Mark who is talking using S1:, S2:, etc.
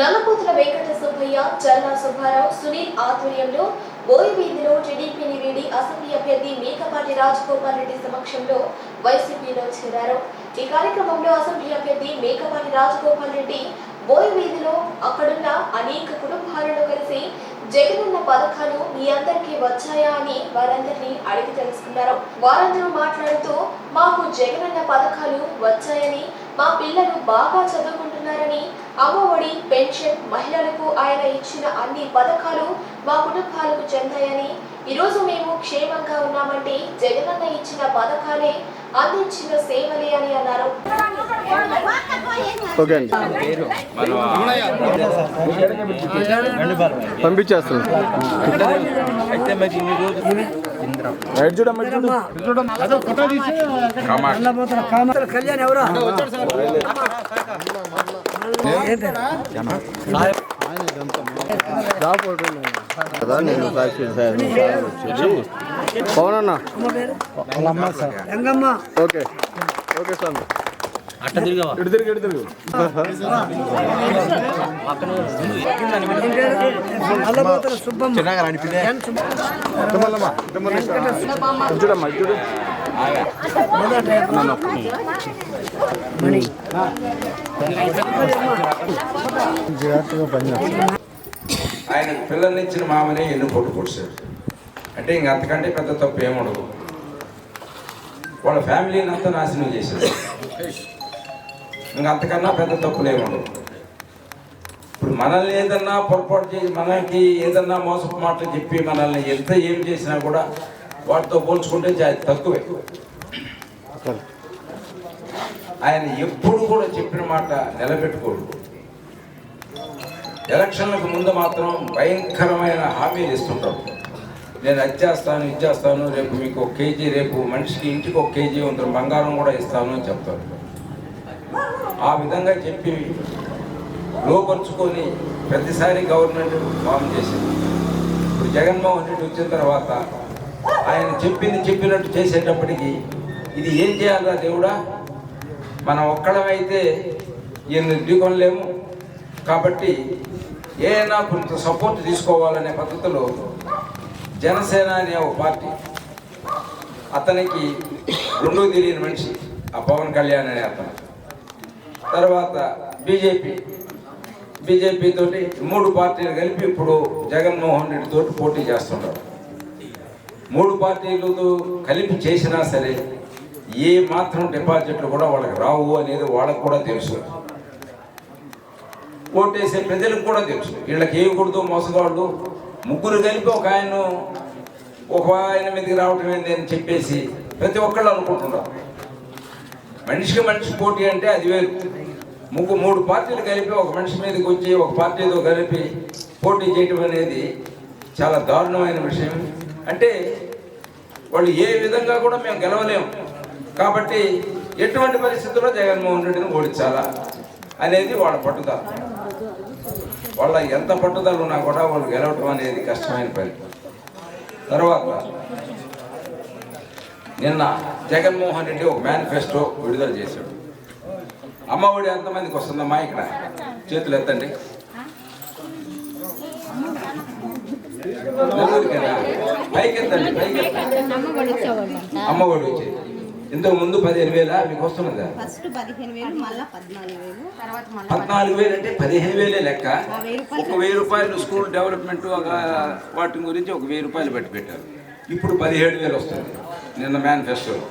S1: నల్లపోతుల వెంకట సుబ్బయ్య చల్లా సుబ్బారావు సునీల్ ఆధ్వర్యంలో బోయి వీధిలో టీడీపీని వీడి అసెంబ్లీ అభ్యర్థి మేకపాటి రాజగోపాల్ రెడ్డి సమక్షంలో వైసీపీలో చేరారు. ఈ కార్యక్రమంలో అసెంబ్లీ అభ్యర్థి మేకపాటి రాజగోపాల్ రెడ్డి బోయ్ వీధిలో అక్కడున్న అనేక కుటుంబాలను కలిసి జగనన్న పథకాలు మీ అందరికీ వచ్చాయా అని వారందరినీ అడిగి తెలుసుకున్నారు. వారందరూ మాట్లాడుతూ మాకు జగనన్న పథకాలు వచ్చాయని మా పిల్లలు బాగా చదువుకుంటున్నారని అమ్మఒడి పెన్షన్ మహిళలకు ఆయన ఇచ్చిన అన్ని పథకాలు మా కుటుంబాలకు చెందాయని ఈరోజు మేము క్షేమంగా ఉన్నామంటే జగనన్న ఇచ్చిన పథకాలే అందించిన సేవలే అని అన్నారు.
S2: పంపించేస్తాను.
S3: కళ్యాణ్ ఎవరా?
S2: కదా నేను సాక్షి సార్. పవన్ అన్న
S3: రంగమ్మ
S2: ఓకే. ఓకే సార్ ఇటు తిరిగి ఇటు ఇటు చూడమ్మా చూడు.
S4: ఆయన పిల్లల్నిచ్చిన మామనే ఎన్ను కొట్టు పొడిచాడు. అంటే ఇంక అంతకంటే పెద్ద తప్పు ఏముండదు వాళ్ళ ఫ్యామిలీని అంతా నాశనం చేశాడు. ఇంకా అంతకన్నా పెద్ద తప్పులే ఉండవు. ఇప్పుడు మనల్ని ఏదన్నా పొరపాటు చేసి మనకి ఏదన్నా మోసపు మాటలు చెప్పి మనల్ని ఎంత ఏం చేసినా కూడా వాటితో పోల్చుకుంటే తక్కువే. ఆయన ఎప్పుడు కూడా చెప్పిన మాట నిలబెట్టుకోడు. ఎలక్షన్లకు ముందు మాత్రం భయంకరమైన హామీలు ఇస్తుంటారు. నేను అది చేస్తాను ఇది చేస్తాను రేపు మీకు ఒక కేజీ రేపు మనిషికి ఇంటికి ఒక కేజీ ఉంటుంది బంగారం కూడా ఇస్తాను అని చెప్తారు. ఆ విధంగా చెప్పి లోపరుచుకొని ప్రతిసారి గవర్నమెంట్ ఫామ్ చేసింది. ఇప్పుడు జగన్మోహన్ రెడ్డి వచ్చిన తర్వాత ఆయన చెప్పింది చెప్పినట్టు చేసేటప్పటికి ఇది ఏం చేయాలా దేవుడా? మనం ఒక్కడమైతే ఈయన ఢీకొనలేము కాబట్టి ఏదైనా కొంత సపోర్ట్ తీసుకోవాలనే పద్ధతిలో జనసేన అనే ఒక పార్టీ అతనికి రెండో తెలియని మనిషి ఆ పవన్ కళ్యాణ్ అనే అతను. తర్వాత బీజేపీ బీజేపీ తోటి మూడు పార్టీలు కలిపి ఇప్పుడు జగన్మోహన్ రెడ్డి తోటి పోటీ చేస్తున్నారు మూడు పార్టీలతో కలిపి చేసినా సరే ఏ మాత్రం డిపాజిట్లు కూడా వాళ్ళకి రావు అనేది వాళ్ళకు కూడా తెలుసు. ఓటేసే ప్రజలకు కూడా తెలుసు. వీళ్ళకి వేయకూడదు మోసగాళ్ళు? ముగ్గురు కలిపి ఒక ఆయన ఒక ఆయన మీదకి రావటం ఏంది అని చెప్పేసి ప్రతి ఒక్కళ్ళు అనుకుంటున్నారు. మనిషికి మనిషి పోటీ అంటే అది వేరు. ముగ్గు మూడు పార్టీలు కలిపి ఒక మనిషి మీదకి వచ్చి ఒక పార్టీతో కలిపి పోటీ చేయటం అనేది చాలా దారుణమైన విషయం. అంటే వాళ్ళు ఏ విధంగా కూడా మేము గెలవలేము కాబట్టి ఎటువంటి పరిస్థితుల్లో జగన్మోహన్ రెడ్డిని ఓడించాలా అనేది వాళ్ళ పట్టుదల. వాళ్ళ ఎంత పట్టుదల ఉన్నా కూడా వాళ్ళు గెలవటం అనేది కష్టమైన పని. తర్వాత నిన్న జగన్మోహన్ రెడ్డి ఒక మేనిఫెస్టో విడుదల చేశాడు. అమ్మఒడి ఎంతమందికి వస్తుందమ్మా ఇక్కడ? చేతులు ఎత్తండి? పైకి ఎత్తండి పైకి అమ్మఒడి వచ్చేది. ఇంతకు ముందు పదిహేను వేల? మీకు వస్తున్నదా?
S5: పద్నాలుగు వేలు.
S4: అంటే పదిహేను వేలే లెక్క. ఒక వెయ్యి రూపాయలు స్కూల్ డెవలప్మెంట్ ఒక వాటి గురించి ఒక వెయ్యి రూపాయలు పెట్టి పెట్టారు. ఇప్పుడు పదిహేడు వేలు వస్తుంది. నిన్న మేనిఫెస్టోలో